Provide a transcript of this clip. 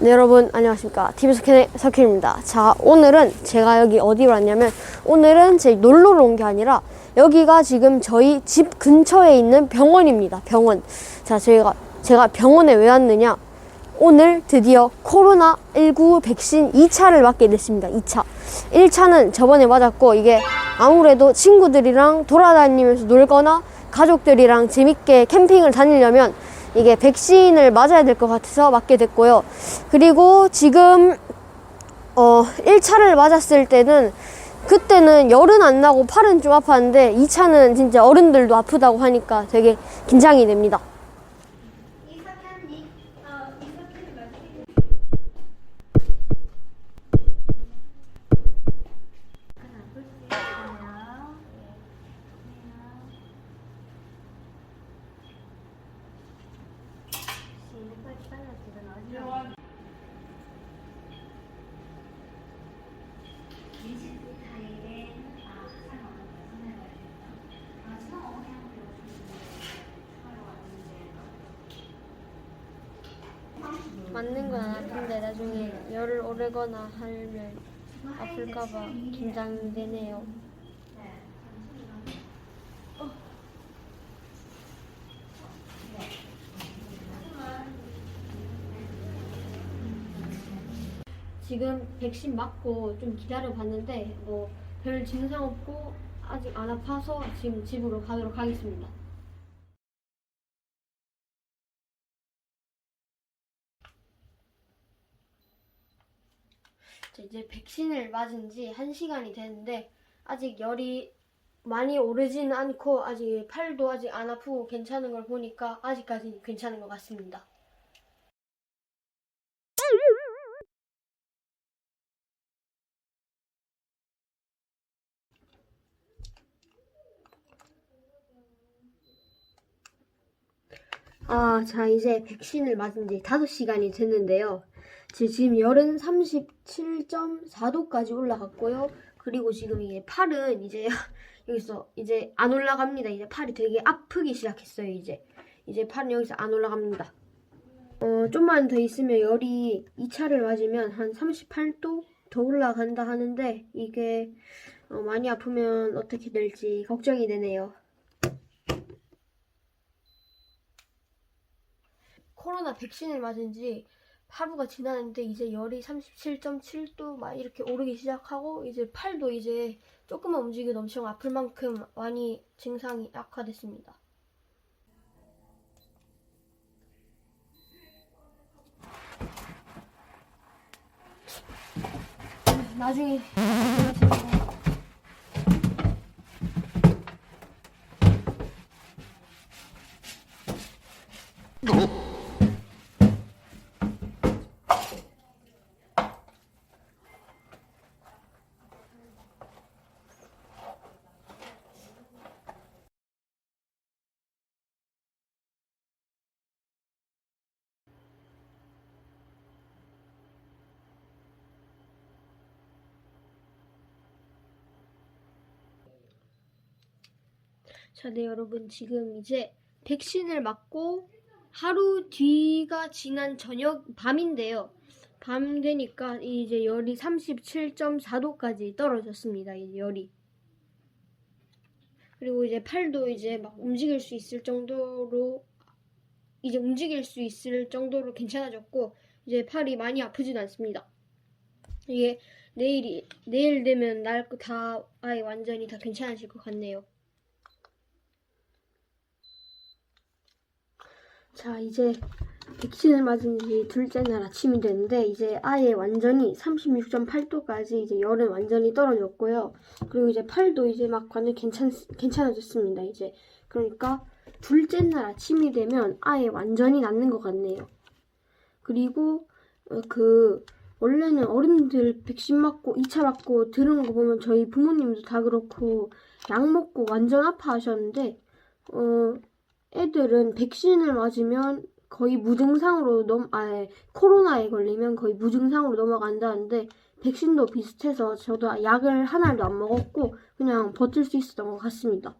네, 여러분 안녕하십니까. TV 석현의 석현입니다. 자 오늘은 제가 여기 어디로 왔냐면 오늘은 제 놀러를 온 게 아니라 여기가 지금 저희 집 근처에 있는 병원입니다. 병원. 자 저희가 제가 병원에 왜 왔느냐? 오늘 드디어 코로나19 백신 2차를 맞게 됐습니다. 2차. 1차는 저번에 맞았고 이게 아무래도 친구들이랑 돌아다니면서 놀거나 가족들이랑 재밌게 캠핑을 다니려면 이게 백신을 맞아야 될 것 같아서 맞게 됐고요. 그리고 지금 어 1차를 맞았을 때는 그때는 열은 안 나고 팔은 좀 아팠는데 2차는 진짜 어른들도 아프다고 하니까 되게 긴장이 됩니다. 맞는 건 아픈데 나중에 열을 오르거나 하면 아플까봐 긴장되네요. 지금 백신 맞고 좀 기다려 봤는데 뭐 별 증상 없고 아직 안 아파서 지금 집으로 가도록 하겠습니다. 이제 백신을 맞은 지 1시간이 됐는데 아직 열이 많이 오르지는 않고 아직 팔도 아직 안 아프고 괜찮은 걸 보니까 아직까지 괜찮은 것 같습니다. 아, 자, 이제 백신을 맞은 지 5시간이 됐는데요. 지- 지금 열은 37.4도까지 올라갔고요. 그리고 지금 이게 팔은 이제 여기서 이제 안 올라갑니다. 이제 팔이 되게 아프기 시작했어요. 이제 이제 팔은 여기서 안 올라갑니다. 어, 좀만 더 있으면 열이 2차를 맞으면 한 38도 더 올라간다 하는데 이게 어, 많이 아프면 어떻게 될지 걱정이 되네요. 코로나 백신을 맞은 지 하루가 지났는데 이제 열이 37.7도 막 이렇게 오르기 시작하고 이제 팔도 이제 조금만 움직여도 엄청 아플 만큼 많이 증상이 악화됐습니다. 나중에 자, 네, 여러분. 지금 이제 백신을 맞고 하루 뒤가 지난 저녁 밤인데요. 밤 되니까 이제 열이 37.4도까지 떨어졌습니다. 이제 열이. 그리고 이제 팔도 이제 막 움직일 수 있을 정도로 이제 움직일 수 있을 정도로 괜찮아졌고 이제 팔이 많이 아프진 않습니다. 이게 내일이 내일 되면 날 다 아예 완전히 다 괜찮아질 것 같네요. 자, 이제 백신을 맞은 지 둘째 날 아침이 됐는데 이제 아예 완전히 36.8도까지 이제 열은 완전히 떨어졌고요. 그리고 이제 팔도 이제 막 완전 괜찮 괜찮아졌습니다. 이제 그러니까 둘째 날 아침이 되면 아예 완전히 낫는 것 같네요. 그리고 어, 그 원래는 어른들 백신 맞고 2차 맞고 들은 거 보면 저희 부모님도 다 그렇고 약 먹고 완전 아파하셨는데 어 애들은 백신을 맞으면 거의 무증상으로 넘, 아, 코로나에 걸리면 거의 무증상으로 넘어간다는데 백신도 비슷해서 저도 약을 하나도 안 먹었고 그냥 버틸 수 있었던 것 같습니다.